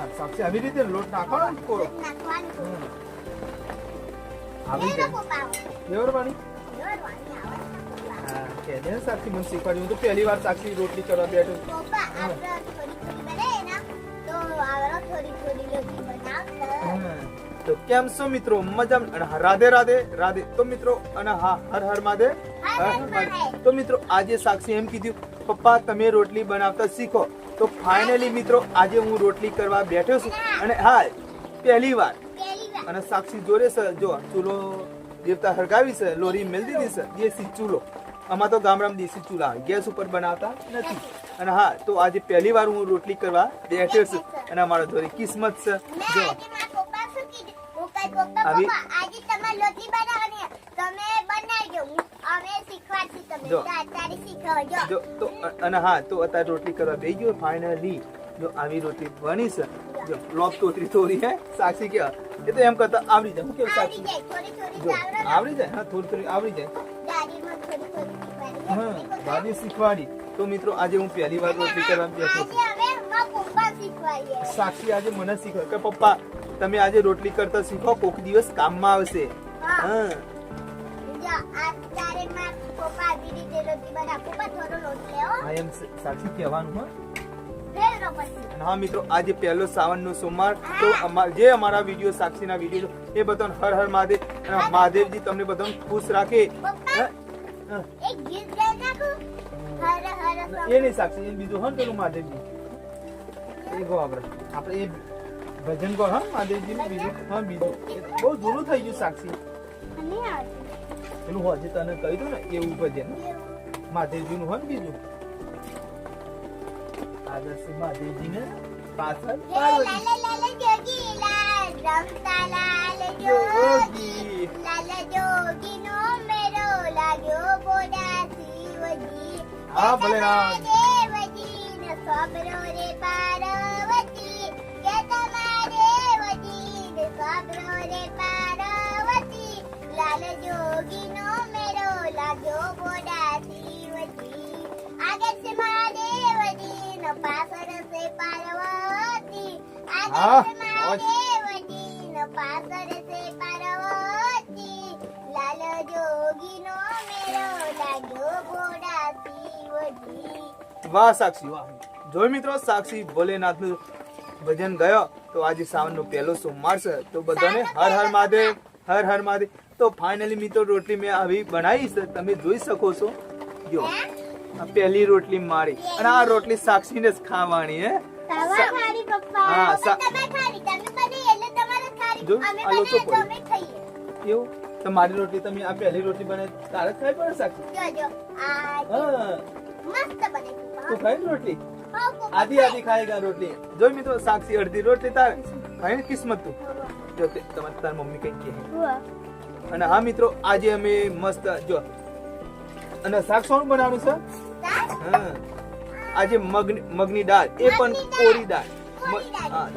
હા સાક્ષી આવી રીતે લોટ નાખવાનો ને કોરો નાખવાનું તો. હમ. આવી એ જાય લોકો પાવ. ફ્લેવરવાળી દોરવાની આવે છે પપ્પા. હા કે ને સાક્ષી મને શીખવાડ્યું હું તો પહેલી વાર સાક્ષી રોટલી કરવા બેઠો પપ્પા, આપણે થોડી થોડી બનાવીએ ને, તો આવડો થોડી થોડી રોટલી બનાવતા. હમ. તો કેમ છો મિત્રો મજા અને હા, રાધે રાધે રાધે તો મિત્રો અને હા હર હર મહાદેવ હર હર હર હર મહાદેવ. મહાદેવ. તો મિત્રો આજે સાક્ષી એમ કીધું પપ્પા તમે રોટલી બનાવતા શીખો તો ફાઇનલી મિત્રો આજે હું રોટલી કરવા બેઠો છું અને હા પહેલી વાર. અને સાક્ષી જોડે છે જો ચૂલો દેવતા હરગાવી છે લોરી મેલ દીધી છે દેશી ચૂલો. આમાં તો ગામડામાં દેશી ચૂલા ગેસ ઉપર બનાવતા નથી. અને હા તો આજે પહેલી વાર હું રોટલી કરવા બેઠો છું. અને અમારા જોડે કિસ્મત છે. જો. આવી- પપ્પા, આજે તમારે રોટલી બનાવવાની છે. તમે બનાવજો. હું- અમે શીખવાડશું તમને. જો. જો. તો અને હા તો અત્યારે રોટલી કરવા બેસી ગયો ફાઇનલી જો આવી રોટલી બની છે. જો. લોક તોતરી થોડી હે સાક્ષી કે એ તો એમ કરતા આવડી જાય કેવું સાક્ષી? જો આવડે જાય? હા થોડી થોડી આવડી જાય. શીખવાડી. હા. દાદી શીખવાડી તો મિત્રો આજે હું પહેલી વાર રોટલી કરવા બેઠો. સાક્ષી આજે મને શીખવે કે પપ્પા તમે આજે રોટલી કરતા શીખો કોક દિવસ કામમાં આવશે. હા. હા રોટલી બનાવે. થોડો લોટ લેવો. એમ સાક્ષી કહેવાનું હા? અને હા મિત્રો આજે પહેલો સાવનનો સોમવાર તો અમાર જે અમારા વીડિયો સાક્ષીના વીડિયો એ બધાને હર હર મહાદેવ મહાદેવજી. તમને બધાને ખુશ રાખે. એક ગીત ગાઈ નાખું. હર હર એ નહીં સાક્ષી એ બીજું હા ને પેલું મહાદેવજી. એ ગો આપણે આપણે એ ભજન ગો હા મહાદેવજી બીજું હા બીજું. બહુ જૂનું થઈ ગયું સાક્ષી. આવતું. પેલું તને કહી દઉં ને એવું ભજન મહાદેવજી નું હોય ને બીજું આદર્શ મહાદેવજી ને પાછળ હે. જોગી. લાલ જોગીનો મેળો લાગ્યો બોડા શિવજી. આગળ છે મહાદેવજીનો પાછળ છે પાર્વતી. આગળ છે મોજ. મહાદેવજીનો પાછળ છે પાર્વતી. લાલ જોગીનો મેળો લાગ્યો બોડા શિવજી. વાહ સાક્ષી વાહ જોઈ મિત્રો સાક્ષી ભોલેનાથનું ભજન ગયો તો આજે સાવન નો પહેલો સોમવાર છે તો બધાને હર હર મહાદેવ હર હર મહાદેવ. તો ફાઇનલી મિત્રો રોટલી મેં આવી બનાવી છે. તમે જોઈ શકો છો. જો આ પહેલી રોટલી મારી. અને આ રોટલી સાક્ષીને જ ખાવાની હે. હા, બની. જો, આ લોચો પડી. એવું? તો મારી રોટલી તમે આ પહેલી રોટલી બનાવી તારે ખાઈ પડે સાક્ષી? મસ્ત બને તું ખાઈ રોટલી? આધી આધી આધી ખાਏગા રોટલી. જોઈ મિત્રો સાક્ષી અડધી રોટલી તારે. ખાઈને કિસ્મત તું. જો તમારી તાર મમ્મી કઈ કહે? અને હા મિત્રો આજે અમે મસ્ત જો. અને શાક શું બનાવવાનું છે? હા. આજે મગ મગની દાળ. એ પણ. કોરી દાળ.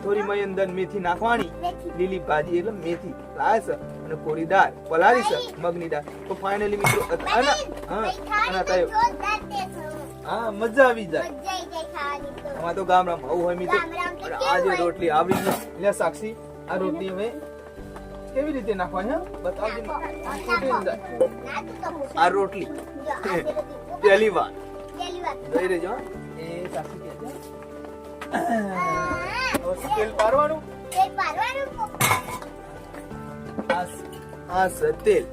થોડી મય અંદર મેથી નાખવાની. લીલી ભાજી એટલે મેથી. લાવે અને કોરી દાળ. પલાળી છે મગની દાળ. તો ફાઇનલી મિત્રો અને હા અને ખાવાની તો અત્યારે જોરદાર taste હોય. હા મજા આવી જાય. મજા આઈ જાય ખાવાની તો. ગામડામાં આવું હોય મિત્રો. આજે રોટલી આવડી ને સાક્ષી. આ રોટલી મેં કેવી રીતે નાખવાની બતાવજો. આ રોટલી. પહેલી વાર પહેલી વાર. જોઈ રહેજો એ સાક્ષી કે છે તેલ પારવાનું તેલ પપ્પા. આ સ- તેલ.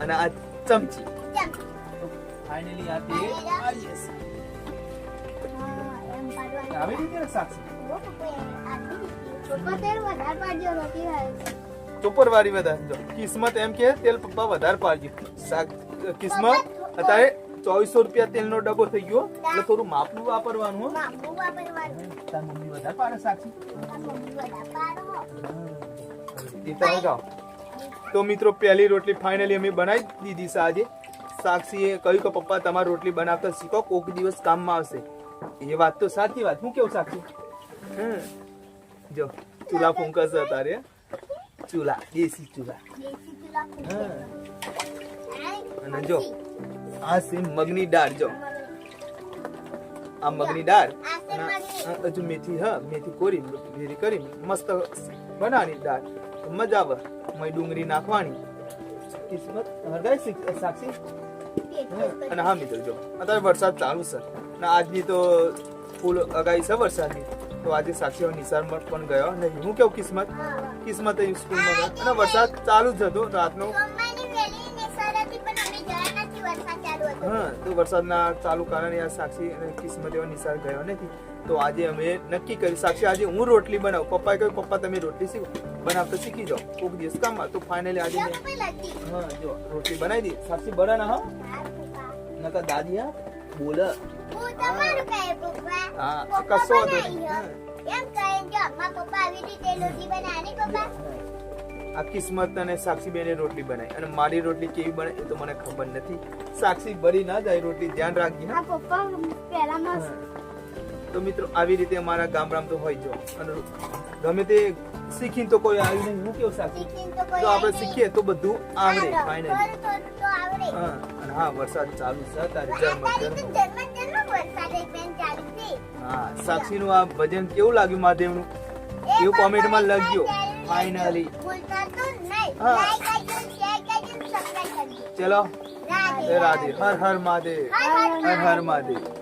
અને આ ચમચી ચમ. ફાઇનલી આ તેલ આવી જશે. આવી રીતે તેલ વધારે જો કિસ્મત એમ કે તેલ પપ્પા વધારે પાડજો. શાક કિસ્મત અત્યારે ચોવીસો રૂપિયા તેલનો ડબ્બો થઈ ગયો. એટલે થોડું માપનું વાપરવાનું તાર મમ્મી વધારે પાડે સાક્ષી આ મમ્મી વધારે પાડો. એ તો મિત્રો પહેલી રોટલી ફાઇનલી અમે બનાવી દીધી સાજે સાક્ષીએ કહ્યું કે પપ્પા તમારી રોટલી બનાવતા શીખો કોઈક દિવસ કામમાં આવશે. એ વાત તો સાચી વાત. હું કેવું સાક્ષી હમ. જો, ચૂલા ફૂંકશે અત્યારે ચૂલા, દેશી ચૂલા. અને જો, આ છે મગની દાળ, જો. આ મગની દાળ. હજુ મેથી, હા, મેથી કોરી, ભેરી કરી, મસ્ત બનાવવાની દાળ. મજા આવે. મય ડુંગળી નાખવાની. કિસ્મત હરગાઈ સાક્ષી અને હા મિત્રો, જો, અત્યારે વરસાદ ચાલુ છે. ને આજની તો ફૂલ અગાઈ છે વરસાદની. તો આજે સાક્ષી હવે પણ ગયો. નહીં હું કેવું કિસ્મત? કિસ્મત સ્કૂલમાં ગયો. અને વરસાદ ચાલુ જ હતો. રાતનો હા તો વરસાદના ચાલુ કારણે આ સાક્ષી અને કિસ્મત એવો નિશાળ ગયો નથી. તો આજે અમે નક્કી કર્યું સાક્ષી આજે હું રોટલી બનાવું. પપ્પાએ કહ્યું પપ્પા તમે રોટલી શીખો. બનાવતા શીખી જાઓ. કોઈક દિવસ કામમાં. તો ફાઇનલી આજે હા જો રોટલી બનાવી દી સાક્ષી બરાના હા? નકર દાદી હા બોલ. હું તમારું કહે પપ્પા હા, બનાવી એમ કહે જો મારા પપ્પા આવી રીતે રોટલી બનાવી. પપ્પા? આ કિસ્મત અને સાક્ષી બેને રોટલી બનાવી. અને મારી રોટલી કેવી બને એ તો મને ખબર નથી. સાક્ષી બળી ના જાય રોટલી ધ્યાન રાખજે હા. પપ્પા પહેલામાં તો મિત્રો આવી રીતે અમારા ગામડામાં તો હોય જો. અને ગમે તે શીખીને તો કોઈ આવી નહીં. હું કેવું સાક્ષી? તો આપણે શીખીએ તો બધું આવડે. ફાઇનલી હા અને હા વરસાદ ચાલુ છે તારે અત્યારે જન્મ તો સાક્ષી હા સાક્ષીનું આ ભજન કેવું લાગ્યું મહાદેવનું એવું કોમેન્ટમાં માં લખજો ફાઇનલી હા. ચલો. રાધે. હર હર મહાદેવ. હર હર મહાદેવ.